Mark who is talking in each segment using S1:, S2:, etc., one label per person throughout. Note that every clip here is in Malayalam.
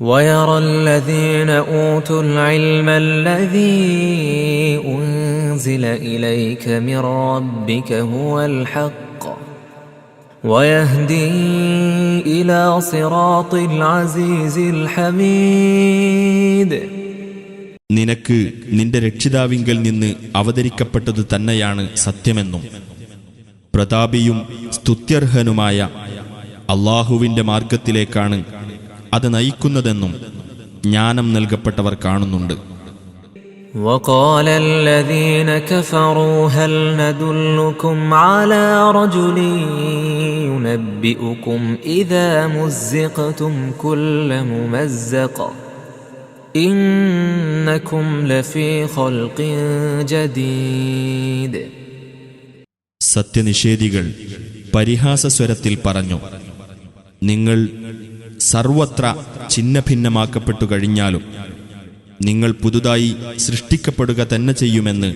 S1: ويرى الذين اوتوا العلم الذي انزل اليك من ربك هو الحق ويهدي الى صراط العزيز الحميد
S2: നിനക്ക് നിന്റെ രക്ഷിതാവിങ്കൽ നിന്ന് അവതരിക്കപ്പെട്ടത് തന്നെയാണ് സത്യമെന്നും പ്രതാപിയും സ്തുത്യർഹനുമായ അള്ളാഹുവിന്റെ മാർഗത്തിലേക്കാണ് അത് നയിക്കുന്നതെന്നും ജ്ഞാനം നൽകപ്പെട്ടവർ കാണുന്നുണ്ട്
S1: وقال الذين كفروا هل ندلكم على رجل ينبئكم اذا مزقتم كل ممزق انكم لفي خلق جديد
S2: സത്യനിഷേധികൾ പരിഹാസസ്വരത്തിൽ പറഞ്ഞു നിങ്ങൾ സർവത്ര ഛിന്നഭിന്നമാക്കപ്പെട്ടു കഴിഞ്ഞാലും നിങ്ങൾ പുതുതായി സൃഷ്ടിക്കപ്പെടുക തന്നെ ചെയ്യുമെന്ന്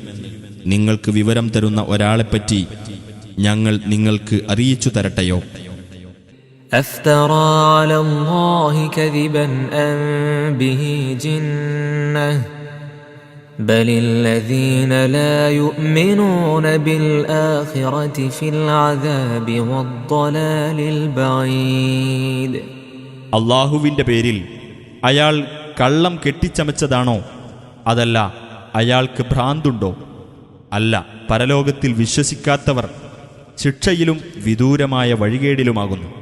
S2: നിങ്ങൾക്ക് വിവരം തരുന്ന ഒരാളെപ്പറ്റി ഞങ്ങൾ നിങ്ങൾക്ക് അറിയിച്ചു തരട്ടെയോ
S1: افترى على الله كذبا ام به جنه بل الذين لا يؤمنون بالاخره في العذاب والضلال البعيد
S2: അള്ളാഹുവിന്റെ പേരിൽ അയാൾ കള്ളം കെട്ടിച്ചമച്ചതാണോ? അതല്ല അയാൾക്ക് ഭ്രാന്തുണ്ടോ? അല്ല പരലോകത്തിൽ വിശ്വസിക്കാത്തവർ ശിക്ഷയിലും വിദൂരമായ വഴികേടിലുമാകുന്നു.